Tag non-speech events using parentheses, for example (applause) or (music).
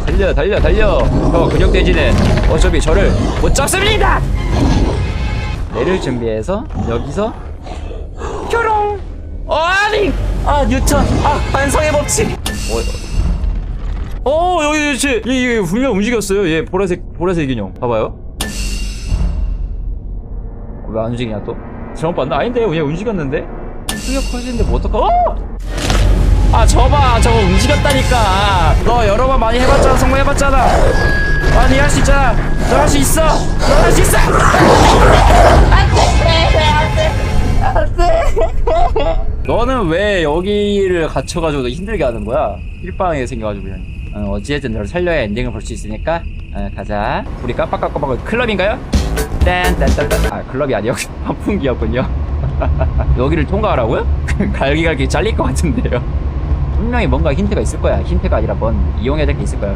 달려 달려 달려 달려. 저 근육 돼지는 어차피 저를 못 잡습니다! 내를 준비해서 여기서 뾰롱 어, 아니! 아 뉴턴. 아 반성의 법칙. 어, 어 여기 쟤, 얘, 얘 분명 움직였어요. 얘 보라색 보라색 인형. 봐봐요. 왜 안 움직이냐 또? 잘못 봤나? 아닌데 얘 움직였는데? 수격 커지는데 뭐 어떡하 어! 아 저봐 저거 움직였다니까. 너 여러 번 많이 해봤잖아 성공해봤잖아. 아니 할수 있잖아. 너 할 수 있어. 너 할 수 있어. 너는 왜 여기를 갇혀가지고 너 힘들게 하는 거야? 힐빵하게 생겨가지고 그냥. 어, 어찌됐든 너를 살려야 엔딩을 볼 수 있으니까. 어, 가자. 우리 깜빡깜빡 클럽인가요? 딴딴딴딴. 아 클럽이 아니었 (laughs) 환풍기였군요. (laughs) 여기를 통과하라고요? (laughs) 갈기갈기 잘릴 것 같은데요 분명히 뭔가 힌트가 있을 거야. 힌트가 아니라 뭔 이용해야 될 게 있을 거야